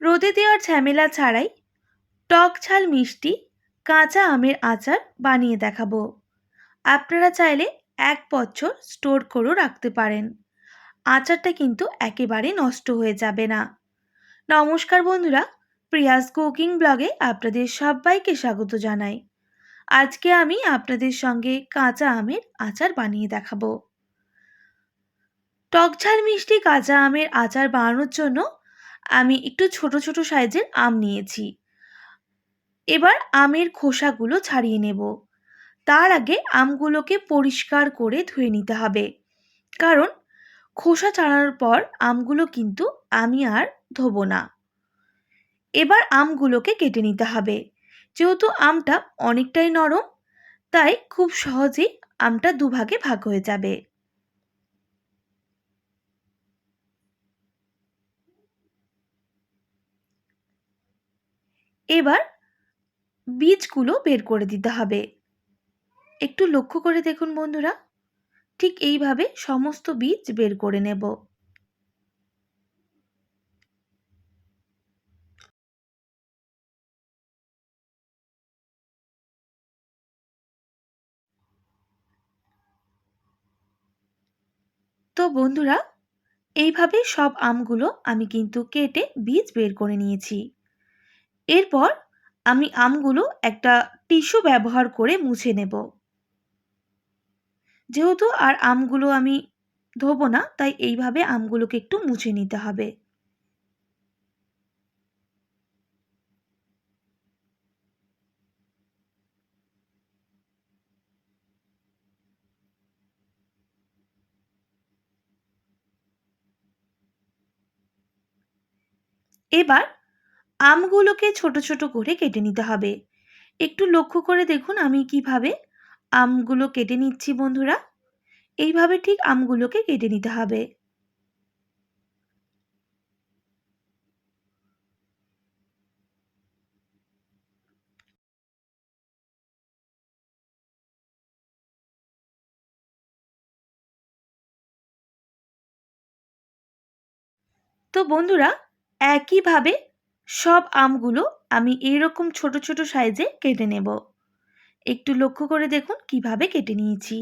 রোদে দেওয়ার ঝামেলা ছাড়াই টক ঝাল মিষ্টি, কাঁচা আমের আচার বানিয়ে দেখাবো। আপনারা চাইলে এক বছর স্টোর করেও রাখতে পারেন। আচারটা কিন্তু একেবারে নষ্ট হয়ে যাবে না। নমস্কার বন্ধুরা, প্রিয়াস কুকিং ব্লগে আপনাদের সবাইকে স্বাগত জানাই। আজকে আমি আপনাদের সঙ্গে কাঁচা আমের আচার বানিয়ে দেখাবো। টক ঝাল মিষ্টি, কাঁচা আমের আচার বানানোর জন্য আমি একটু ছোট ছোট সাইজের আম নিয়েছি। এবার আমের খোসাগুলো ছাড়িয়ে নেব। তার আগে আমগুলোকে পরিষ্কার করে ধুয়ে নিতে হবে। কারণ খোসা ছাড়ানোর পর আমগুলো কিন্তু আমি আর ধোবো না। এবার আমগুলোকে কেটে নিতে হবে। যেহেতু আমটা অনেকটাই নরম, তাই খুব সহজেই আমটা দুভাগে ভাগ হয়ে যাবে। এবার বীজগুলো বের করে দিতে হবে। একটু লক্ষ্য করে দেখুন বন্ধুরা, ঠিক এইভাবে সমস্ত বীজ বের করে নেব। তো বন্ধুরা, এইভাবে সব আমগুলো আমি কিন্তু কেটে বীজ বের করে নিয়েছি। এরপর আমি আমগুলো একটা টিস্যু ব্যবহার করে মুছে নেব। যেহেতু আর আমগুলো আমি ধোবো না, তাই এইভাবে আমগুলোকে একটু মুছে নিতে হবে। এবার আমগুলোকে ছোট ছোট করে কেটে নিতে হবে। একটু লক্ষ্য করে দেখুন আমি কীভাবে আমগুলো কেটে নিচ্ছি বন্ধুরা। এইভাবে ঠিক আমগুলোকে কেটে নিতে হবে। তো বন্ধুরা, একইভাবে সব আমগুলো আমি এইরকম ছোট ছোট সাইজে কেটে নেব। একটু লক্ষ্য করে দেখুন কীভাবে কেটে নিয়েছি।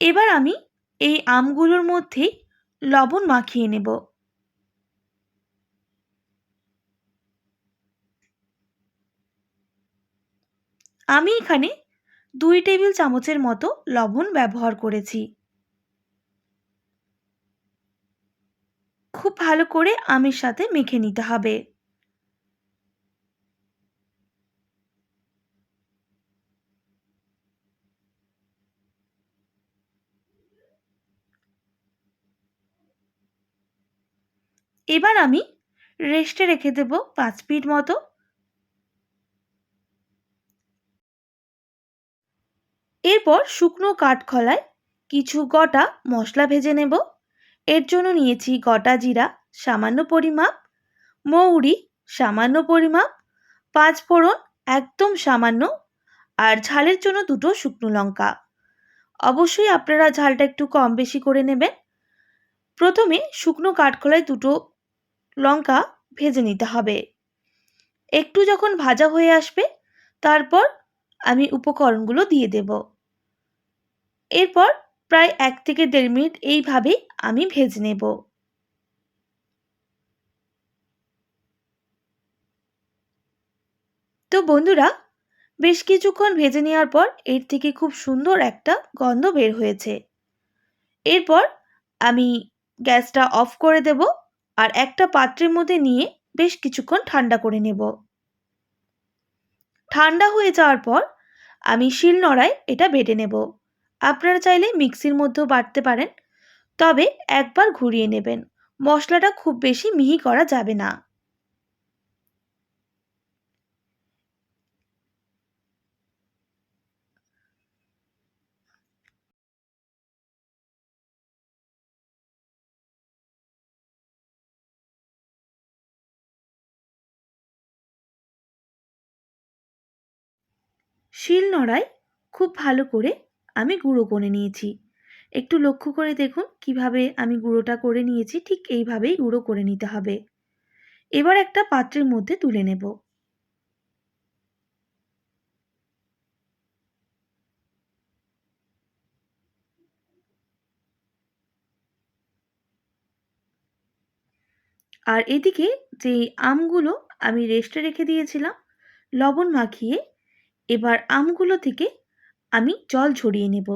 এবার আমি এই আমগুলোর মধ্যেই লবণ মাখিয়ে নেব। আমি এখানে দুই টেবিল চামচের মতো লবণ ব্যবহার করেছি। খুব ভালো করে আমের সাথে মেখে নিতে হবে। এবার আমি রেস্টে রেখে দেব পাঁচ মিনিট মতো। এরপর শুকনো কাঠখলায় কিছু গোটা মশলা ভেজে নেব। এর জন্য নিয়েছি গোটা জিরা, সামান্য পরিমাপ, মৌরি, সামান্য পরিমাপ, পাঁচ ফোড়ন, একদম সামান্য, আর ঝালের জন্য দুটো শুকনো লঙ্কা। অবশ্যই আপনারা ঝালটা একটু কম বেশি করে নেবেন। প্রথমে শুকনো কাঠখোলায় দুটো লঙ্কা ভেজে নিতে হবে। একটু যখন ভাজা হয়ে আসবে, তারপর আমি উপকরণগুলো দিয়ে দেব। এরপর প্রায় এক থেকে দেড় মিনিট এইভাবেই আমি ভেজে নেব। তো বন্ধুরা, বেশ কিছুক্ষণ ভেজে নেওয়ার পর এর থেকে খুব সুন্দর একটা গন্ধ বের হয়েছে। এরপর আমি গ্যাসটা অফ করে দেব আর একটা পাত্রের মধ্যে নিয়ে বেশ কিছুক্ষণ ঠান্ডা করে নেব। ঠান্ডা হয়ে যাওয়ার পর আমি শিলনোড়ায় এটা বেটে নেব। আপনারা চাইলে মিক্সির মধ্যেও বাটতে পারেন। তবে একবার ঘুরিয়ে নেবেন। মশলাটা খুব বেশি মিহি করা যাবে না। শিল নড়ায় খুব ভালো করে আমি গুঁড়ো করে নিয়েছি। একটু লক্ষ্য করে দেখুন কীভাবে আমি গুঁড়োটা করে নিয়েছি, ঠিক এইভাবেই গুঁড়ো করে নিতে হবে। এবার একটা পাত্রের মধ্যে তুলে নেব। আর এদিকে যে আমগুলো আমি রেস্টে রেখে দিয়েছিলাম, লবণ মাখিয়ে এবার আমগুলো থেকে আমি জল ঝরিয়ে নেব।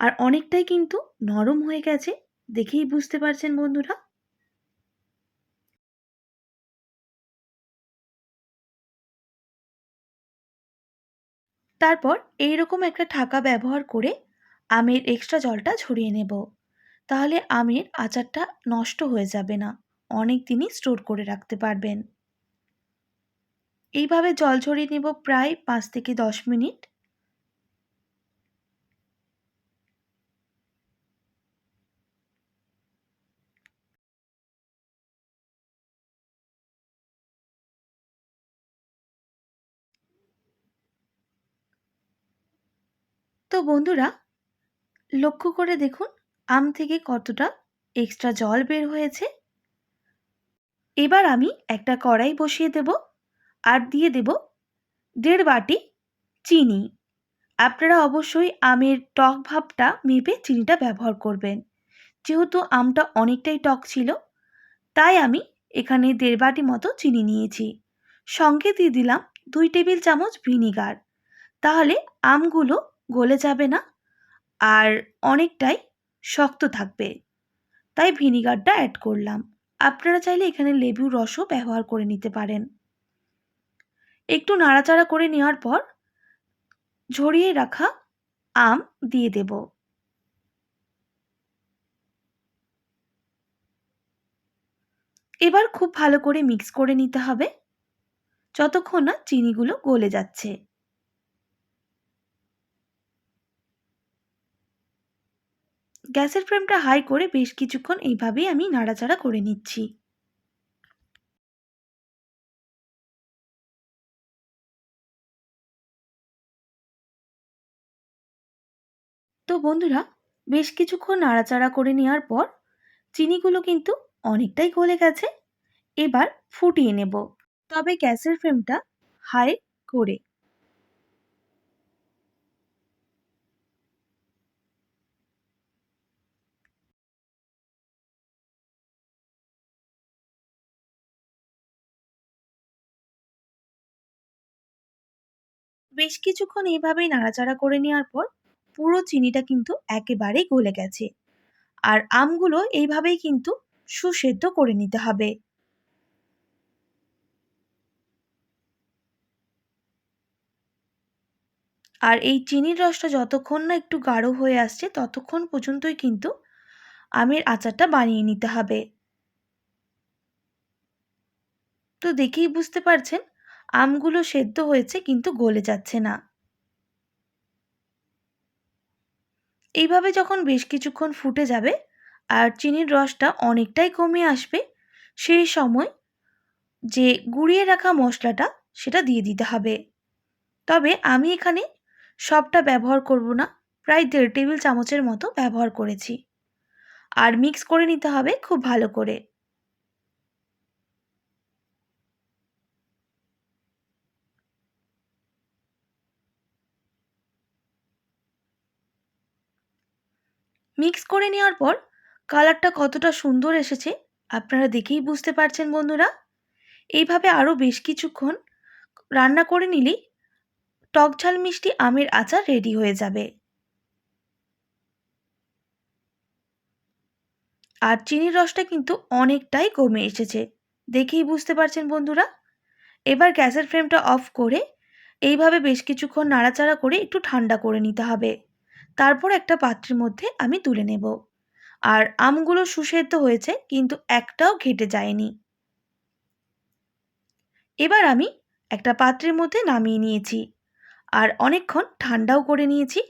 আর অনেকটাই কিন্তু নরম হয়ে গেছে দেখেই বুঝতে পারছেন বন্ধুরা। তারপর এই রকম একটা ঠাকা ব্যবহার করে আমের এক্সট্রা জলটা ঝরিয়ে নেব। তাহলে আমের আচারটা নষ্ট হয়ে যাবে না, অনেক দিনই স্টোর করে রাখতে পারবেন। এইভাবে জল ঝরিয়ে নেব প্রায় পাঁচ থেকে দশ মিনিট। তো বন্ধুরা, লক্ষ্য করে দেখুন, আম থেকে কতটা এক্সট্রা জল বের হয়েছে। এবার আমি একটা কড়াই বসিয়ে দেব আর দিয়ে দেব দেড় বাটি চিনি। আপনারা অবশ্যই আমের টক ভাবটা মেপে চিনিটা ব্যবহার করবেন। যেহেতু আমটা অনেকটাই টক ছিল, তাই আমি এখানে দেড় বাটি মতো চিনি নিয়েছি। সঙ্গে দিয়ে দিলাম দুই টেবিল চামচ ভিনিগার। তাহলে আমগুলো গলে যাবে না আর অনেকটাই শক্ত থাকবে। তাই ভিনিগারটা অ্যাড করলাম। আপনারা চাইলে এখানে লেবুর রসও ব্যবহার করে নিতে পারেন। একটু নাড়াচাড়া করে নেওয়ার পর ঝরিয়ে রাখা আম দিয়ে দেব। এবার খুব ভালো করে মিক্স করে নিতে হবে। যতক্ষণ না চিনিগুলো গলে যাচ্ছে। গ্যাসের ফ্লেমটা হাই করে বেশ কিছুক্ষণ এইভাবেই আমি নাড়াচাড়া করে নিচ্ছি। তো বন্ধুরা, বেশ কিছুক্ষণ নাড়াচাড়া করে নেওয়ার পর চিনিগুলো কিন্তু অনেকটাই গলে গেছে। এবার ফুটিয়ে নেব। তবে গ্যাসের ফ্লেমটা হাই করে বেশ কিছুক্ষণ এইভাবেই নাড়াচাড়া করে নেওয়ার পর পুরো চিনিটা কিন্তু একেবারেই গলে গেছে। আর আমগুলো এইভাবেই কিন্তু সুসেদ্ধ করে নিতে হবে। আর এই চিনির রসটা যতক্ষণ না একটু গাঢ় হয়ে আসছে, ততক্ষণ পর্যন্তই কিন্তু আমের আচারটা বানিয়ে নিতে হবে। তো দেখেই বুঝতে পারছেন আমগুলো সেদ্ধ হয়েছে, কিন্তু গলে যাচ্ছে না। এইভাবে যখন বেশ কিছুক্ষণ ফুটে যাবে আর চিনির রসটা অনেকটাই কমে আসবে, সেই সময় যে গুঁড়িয়ে রাখা মশলাটা সেটা দিয়ে দিতে হবে। তবে আমি এখানে সবটা ব্যবহার করব না, প্রায় দেড় টেবিল চামচের মতো ব্যবহার করেছি। আর মিক্স করে নিতে হবে খুব ভালো করে। মিক্স করে নেওয়ার পর কালারটা কতটা সুন্দর এসেছে আপনারা দেখেই বুঝতে পারছেন, বন্ধুরা। এইভাবে আরও বেশ কিছুক্ষণ রান্না করে নিলেই টক ঝাল মিষ্টি আমের আচার রেডি হয়ে যাবে। আর চিনির রসটা কিন্তু অনেকটাই কমে এসেছে, দেখেই বুঝতে পারছেন, বন্ধুরা। এবার গ্যাসের ফ্লেমটা অফ করে এইভাবে বেশ কিছুক্ষণ নাড়াচাড়া করে একটু ঠান্ডা করে নিতে হবে। তারপর একটা পাত্রের মধ্যে আমি তুলে নেব। আর আমগুলো সুসেদ্ধ হয়েছে, কিন্তু একটাও ঘেটে যায়নি। এবার আমি একটা পাত্রের মধ্যে নামিয়ে নিয়েছি, আর অনেকক্ষণ ঠান্ডাও করে নিয়েছি।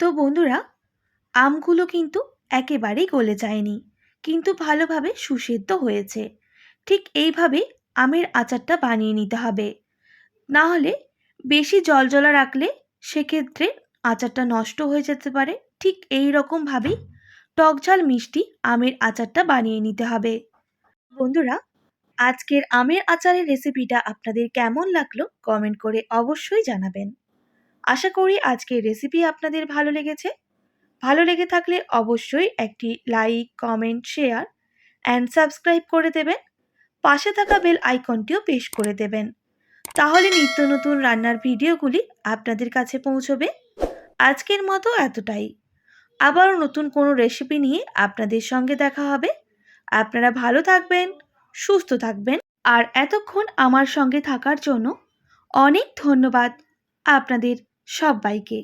তো বন্ধুরা, আমগুলো কিন্তু একেবারেই গলে যায়নি, কিন্তু ভালোভাবে সুসেদ্ধ হয়েছে। ঠিক এইভাবে আমের আচারটা বানিয়ে নিতে হবে। না হলে বেশি জল জলা রাখলে সেক্ষেত্রে আচারটা নষ্ট হয়ে যেতে পারে, ঠিক এই রকমভাবেই টকঝাল মিষ্টি আমের আচারটা বানিয়ে নিতে হবে। বন্ধুরা, আজকের আমের আচারের রেসিপিটা আপনাদের কেমন লাগল কমেন্ট করে অবশ্যই জানাবেন। আশা করি আজকের রেসিপি আপনাদের ভালো লেগেছে। ভালো লেগে থাকলে অবশ্যই একটি like, comment, share and subscribe করে দেবেন। পাশে থাকা বেল আইকনটিও পেশ করে দেবেন। তাহলে নিত্য নতুন রান্নার ভিডিওগুলি আপনাদের কাছে পৌঁছবে। আজকের মতো এতটাই। আবারও নতুন কোনো রেসিপি নিয়ে আপনাদের সঙ্গে দেখা হবে। আপনারা ভালো থাকবেন, সুস্থ থাকবেন, আর এতক্ষণ আমার সঙ্গে থাকার জন্য অনেক ধন্যবাদ আপনাদের সবাইকে।